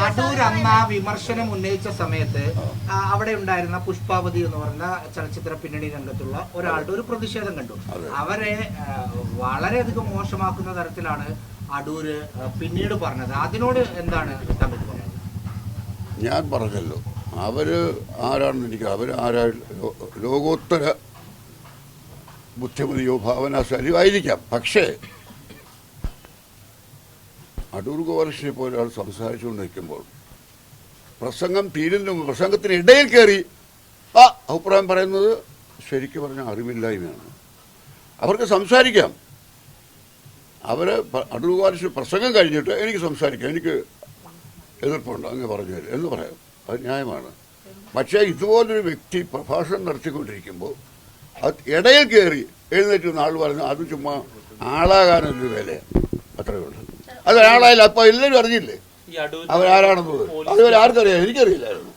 അന്ന് വിമർശനം ഉന്നയിച്ച സമയത്ത് അവിടെ ഉണ്ടായിരുന്ന പുഷ്പാവതി എന്ന് പറഞ്ഞ ചലച്ചിത്ര പിന്നണി രംഗത്തുള്ള ഒരാളുടെ ഒരു പ്രതിഷേധം കണ്ടു. അവരെ വളരെയധികം മോശമാക്കുന്ന തരത്തിലാണ് അടൂര് പിന്നീട് പറഞ്ഞത്. അതിനോട് എന്താണ് തമ്മിൽ ഞാൻ പറഞ്ഞല്ലോ. അവർ ആരാണെന്ന് എനിക്ക് അവർ ആരാ ലോകോത്തര ബുദ്ധിമതിയോ ഭാവനാശാലിയോ ആയിരിക്കാം. പക്ഷേ അടൂർ ഗോപാലകൃഷ്ണനെ പോലെ ഒരാൾ സംസാരിച്ചുകൊണ്ടിരിക്കുമ്പോൾ പ്രസംഗം തീരുന്ന പ്രസംഗത്തിന് ഇടയിൽ കയറി ആ അഭിപ്രായം പറയുന്നത് ശരിക്കും പറഞ്ഞ അറിവില്ലായ്മയാണ്. അവർക്ക് സംസാരിക്കാം. അവർ പ- അടൂർ ഗോപാലകൃഷ്ണൻ പ്രസംഗം കഴിഞ്ഞിട്ട് എനിക്ക് സംസാരിക്കാം എനിക്ക് എതിർപ്പുണ്ട് അങ്ങ് പറഞ്ഞു തരും എന്ന് പറയാം. അത് ന്യായമാണ്. പക്ഷേ ഇതുപോലൊരു വ്യക്തി പ്രഭാഷണം നടത്തിക്കൊണ്ടിരിക്കുമ്പോൾ അത് ഇടയിൽ കയറി എഴുന്നേറ്റ് ആൾ പറഞ്ഞു അത് ചുമ്മാ ആളാകാനൊരു വിലയാണ് അത്രയേ അത് ഒരാളായാലും അപ്പോൾ എല്ലാവരും അറിഞ്ഞില്ലേ? അവരാരാണെന്നുള്ളത് അതുവരെ ആർക്കറിയാം? എനിക്കറിയില്ലായിരുന്നു.